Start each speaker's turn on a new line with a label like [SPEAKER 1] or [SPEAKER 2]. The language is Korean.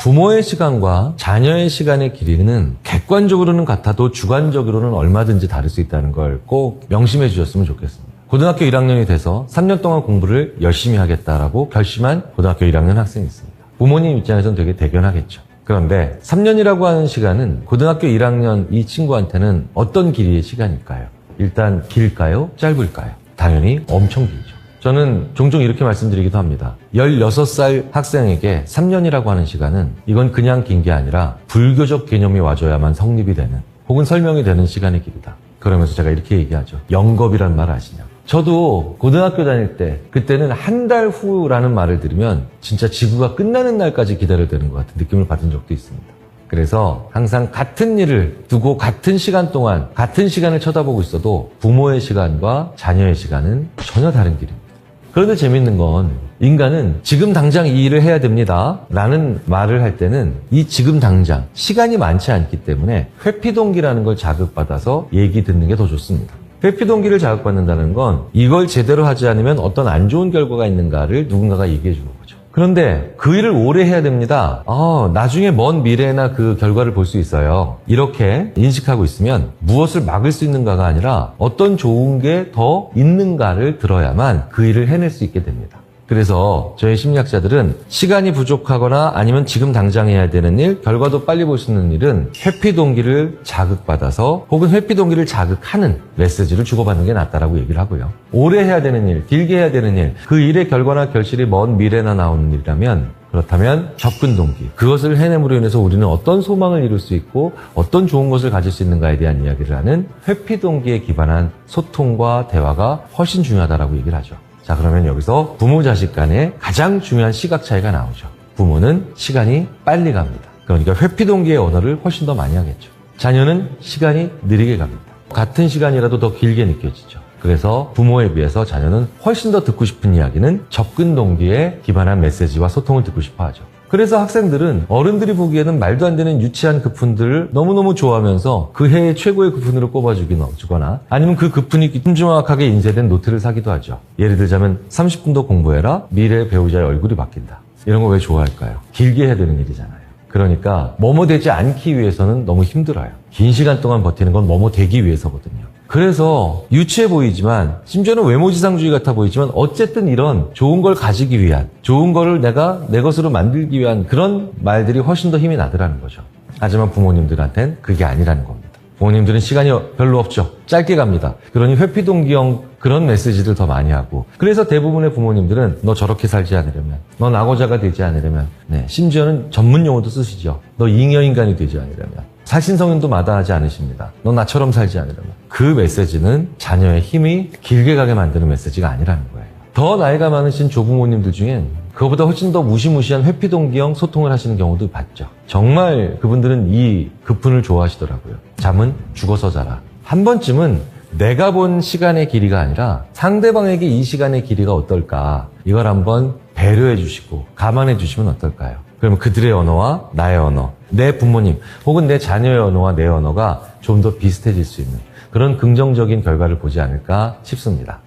[SPEAKER 1] 부모의 시간과 자녀의 시간의 길이는 객관적으로는 같아도 주관적으로는 얼마든지 다를 수 있다는 걸 꼭 명심해 주셨으면 좋겠습니다. 고등학교 1학년이 돼서 3년 동안 공부를 열심히 하겠다라고 결심한 고등학교 1학년 학생이 있습니다. 부모님 입장에서는 되게 대견하겠죠. 그런데 3년이라고 하는 시간은 고등학교 1학년 이 친구한테는 어떤 길이의 시간일까요? 일단 길까요? 짧을까요? 당연히 엄청 길죠. 저는 종종 이렇게 말씀드리기도 합니다. 16살 학생에게 3년이라고 하는 시간은 이건 그냥 긴 게 아니라 불교적 개념이 와줘야만 성립이 되는 혹은 설명이 되는 시간의 길이다. 그러면서 제가 이렇게 얘기하죠. 영겁이란 말 아시냐? 저도 고등학교 다닐 때 그때는 한 달 후라는 말을 들으면 진짜 지구가 끝나는 날까지 기다려야 되는 것 같은 느낌을 받은 적도 있습니다. 그래서 항상 같은 일을 두고 같은 시간 동안 같은 시간을 쳐다보고 있어도 부모의 시간과 자녀의 시간은 전혀 다른 길입니다. 그런데 재밌는 건 인간은 지금 당장 이 일을 해야 됩니다. 라는 말을 할 때는 이 지금 당장 시간이 많지 않기 때문에 회피동기라는 걸 자극받아서 얘기 듣는 게 더 좋습니다. 회피동기를 자극받는다는 건 이걸 제대로 하지 않으면 어떤 안 좋은 결과가 있는가를 누군가가 얘기해 주는 거죠. 그런데 그 일을 오래 해야 됩니다. 아, 나중에 먼 미래나 그 결과를 볼 수 있어요. 이렇게 인식하고 있으면 무엇을 막을 수 있는가가 아니라 어떤 좋은 게 더 있는가를 들어야만 그 일을 해낼 수 있게 됩니다. 그래서 저희 심리학자들은 시간이 부족하거나 아니면 지금 당장 해야 되는 일, 결과도 빨리 볼 수 있는 일은 회피 동기를 자극받아서 혹은 회피 동기를 자극하는 메시지를 주고받는 게 낫다라고 얘기를 하고요. 오래 해야 되는 일, 길게 해야 되는 일, 그 일의 결과나 결실이 먼 미래나 나오는 일이라면 그렇다면 접근 동기. 그것을 해냄으로 인해서 우리는 어떤 소망을 이룰 수 있고 어떤 좋은 것을 가질 수 있는가에 대한 이야기를 하는 회피 동기에 기반한 소통과 대화가 훨씬 중요하다라고 얘기를 하죠. 자, 그러면 여기서 부모 자식 간에 가장 중요한 시각 차이가 나오죠. 부모는 시간이 빨리 갑니다. 그러니까 회피 동기의 언어를 훨씬 더 많이 하겠죠. 자녀는 시간이 느리게 갑니다. 같은 시간이라도 더 길게 느껴지죠. 그래서 부모에 비해서 자녀는 훨씬 더 듣고 싶은 이야기는 접근 동기에 기반한 메시지와 소통을 듣고 싶어 하죠. 그래서 학생들은 어른들이 보기에는 말도 안 되는 유치한 급훈들을 너무너무 좋아하면서 그 해의 최고의 급훈으로 꼽아주거나 아니면 그 급훈이 큼지막하게 인쇄된 노트를 사기도 하죠. 예를 들자면 30분도 공부해라 미래 배우자의 얼굴이 바뀐다. 이런 거 왜 좋아할까요? 길게 해야 되는 일이잖아요. 그러니까 뭐뭐 되지 않기 위해서는 너무 힘들어요. 긴 시간 동안 버티는 건 뭐뭐 되기 위해서거든요. 그래서 유치해 보이지만 심지어는 외모지상주의 같아 보이지만 어쨌든 이런 좋은 걸 가지기 위한 좋은 거를 내가 내 것으로 만들기 위한 그런 말들이 훨씬 더 힘이 나더라는 거죠. 하지만 부모님들한텐 그게 아니라는 겁니다. 부모님들은 시간이 별로 없죠. 짧게 갑니다. 그러니 회피동기형 그런 메시지를 더 많이 하고 그래서 대부분의 부모님들은 너 저렇게 살지 않으려면 너 낙오자가 되지 않으려면 네, 심지어는 전문 용어도 쓰시죠. 너 잉여인간이 되지 않으려면 사신성인도 마다하지 않으십니다. 너 나처럼 살지 않으려면 그 메시지는 자녀의 힘이 길게 가게 만드는 메시지가 아니라는 거예요. 더 나이가 많으신 조부모님들 중엔 그거보다 훨씬 더 무시무시한 회피동기형 소통을 하시는 경우도 봤죠. 정말 그분들은 이 급훈을 좋아하시더라고요. 잠은 죽어서 자라. 한 번쯤은 내가 본 시간의 길이가 아니라 상대방에게 이 시간의 길이가 어떨까 이걸 한번 배려해 주시고 감안해 주시면 어떨까요? 그러면 그들의 언어와 나의 언어, 내 부모님 혹은 내 자녀의 언어와 내 언어가 좀 더 비슷해질 수 있는 그런 긍정적인 결과를 보지 않을까 싶습니다.